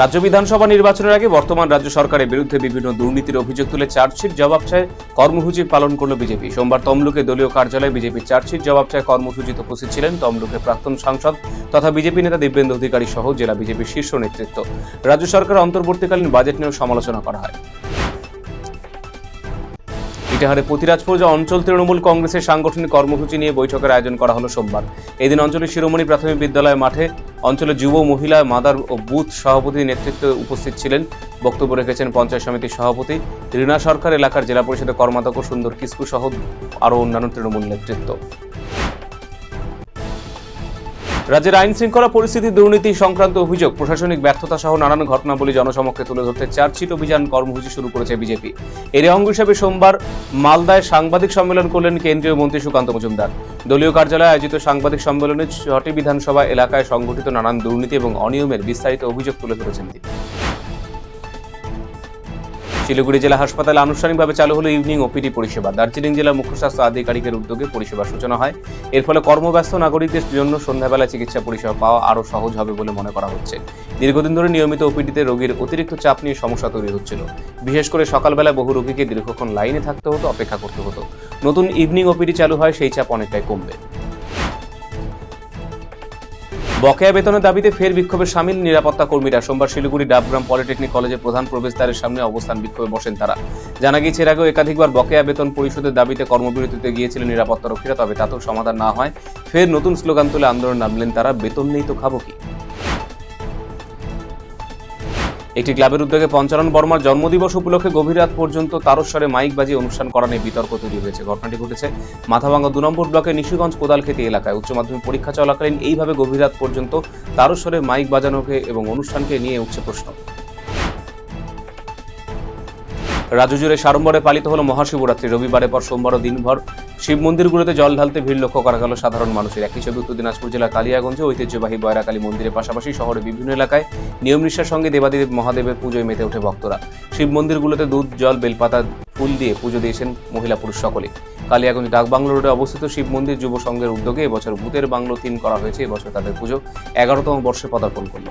রাজ্য বিধানসভা নির্বাচনের আগে বর্তমান রাজ্য সরকারের বিরুদ্ধে বিভিন্ন দুর্নীতির অভিযোগ তুলে চার্জশিট জবাব চায় কর্মসূচি পালন করল বিজেপি। সোমবার তমলুকে দলীয় কার্যালয়ে বিজেপির চার্জশিট জবাব চায় কর্মসূচিতে উপস্থিত ছিলেন তমলুকের প্রাক্তন সাংসদ তথা বিজেপি নেতা দিব্যেন্দু অধিকারী সহ জেলা বিজেপির শীর্ষ নেতৃত্ব। রাজ্য সরকার অন্তর্বর্তীকালীন বাজেট নিয়েও সমালোচনা করা হয়। ইটাহারে প্রতিরাজপুর অঞ্চল তৃণমূল কংগ্রেসের সাংগঠনিক কর্মসূচি নিয়ে বৈঠকের আয়োজন করা হলো সোমবার। এদিন অঞ্চলের শিরোমণি প্রাথমিক বিদ্যালয় মাঠে অঞ্চলের যুব মহিলা মাদার ও বুথ সভাপতি নেতৃত্বে উপস্থিত ছিলেন। বক্তব্য রেখেছেন পঞ্চায়েত সমিতির সভাপতি রীনা সরকার, এলাকার জেলা পরিষদের কর্মাধ্যক্ষ সুন্দর কিস্কু সহ আরও অন্যান্য তৃণমূল নেতৃত্ব। রাজ্যের আইন শৃঙ্খলা পরিস্থিতি, দুর্নীতি সংক্রান্ত অভিযোগ, প্রশাসনিক ব্যর্থতা সহ নানান ঘটনাবলী জনসমক্ষে তুলে ধরতে চার্জশিট অভিযান কর্মসূচি শুরু করেছে বিজেপি। এর অঙ্গ হিসেবে সোমবার মালদায় সাংবাদিক সম্মেলন করলেন কেন্দ্রীয় মন্ত্রী সুকান্ত মজুমদার। দলীয় কার্যালয়ে আয়োজিত সাংবাদিক সম্মেলনে ছটি বিধানসভা এলাকায় সংগঠিত নানান দুর্নীতি এবং অনিয়মের বিস্তারিত অভিযোগ তুলে ধরেছেন তিনি। শিলিগুড়ি জেলা হাসপাতালে আনুষ্ঠানিকভাবে চালু হলো ইভিনিং ওপিডি পরিষেবা। দার্জিলিং জেলার মুখ্য স্বাস্থ্য আধিকারিকের উদ্যোগে পরিষেবার সূচনা হয়। এর ফলে কর্মব্যস্ত নাগরিকদের জন্য সন্ধ্যাবেলা চিকিৎসা পরিষেবা পাওয়া আরও সহজ হবে বলে মনে করা হচ্ছে। দীর্ঘদিন ধরে নিয়মিত ওপিডিতে রোগীর অতিরিক্ত চাপ নিয়ে সমস্যা তৈরি হচ্ছিল। বিশেষ করে সকালবেলা বহু রোগীকে দীর্ঘক্ষণ লাইনে থাকতে হতো, অপেক্ষা করতে হতো। নতুন ইভিনিং ওপিডি চালু হয়, সেই চাপ অনেকটাই কমবে। বকেয়া বেতনের দাবিতে ফের বিক্ষোভে সামিল নিরাপত্তা কর্মীরা। সোমবার শিলিগুড়ি ডাবগ্রাম পলিটেকনিক কলেজের প্রধান প্রবেশদ্বারের সামনে অবস্থান বিক্ষোভে বসেন তারা। জানা গিয়েছে, এর আগেও একাধিকবার বকেয়া বেতন পরিষদের দাবিতে কর্মবিরতিতে গিয়েছিলেন নিরাপত্তা রক্ষীরা, তবে তাতেও সমাধান না হয়। ফের নতুন স্লোগান তুলে আন্দোলন নামলেন তারা। বেতন নেই তো খাব কি? একটি ক্লাবের উদ্যোগে পঞ্চানন বর্মার জন্মদিবস উপলক্ষে গভীর রাত পর্যন্ত তারস্বরে মাইক বাজিয়ে অনুষ্ঠান করা নিয়ে বিতর্ক তৈরি হয়েছে। ঘটনাটি ঘটেছে মাথাভাঙ্গা দু নম্বর ব্লকের নিশিগঞ্জ কোদালখেতি এলাকায়। উচ্চ মাধ্যমিক পরীক্ষা চলাকালীন এইভাবে গভীর রাত পর্যন্ত তারস্বরে মাইক বাজানোকে এবং অনুষ্ঠানকে নিয়ে উঠছে প্রশ্ন। রাজ্য জুড়ে সাড়ম্বরে পালিত হলো মহাশিবরাত্রি। রবিবারের পর সোমবারও দিনভর শিব মন্দিরগুলোতে জল ঢালতে ভিড় লক্ষ্য করা গেল সাধারণ মানুষের। একই ছবি উত্তর দিনাজপুর জেলার কালিয়াগঞ্জে ঐতিহ্যবাহী বয়রাকালী মন্দিরের পাশাপাশি শহরের বিভিন্ন এলাকায় নিয়ম নিষ্ঠার সঙ্গে দেবাদেব মহাদেবের পুজোয় মেতে ওঠে ভক্তরা। শিব মন্দিরগুলোতে দুধ, জল, বেলপাতা, ফুল দিয়ে পুজো দিয়েছেন মহিলা পুরুষ সকলে কালিয়াগঞ্জ ডাকবাংলো রোডে অবস্থিত শিব মন্দির যুব সংঘের উদ্যোগে এবছর ভূতের বাংলো থিম করা হয়েছে। এবছর তাদের পুজো এগারোতম বর্ষে পদার্পণ করল।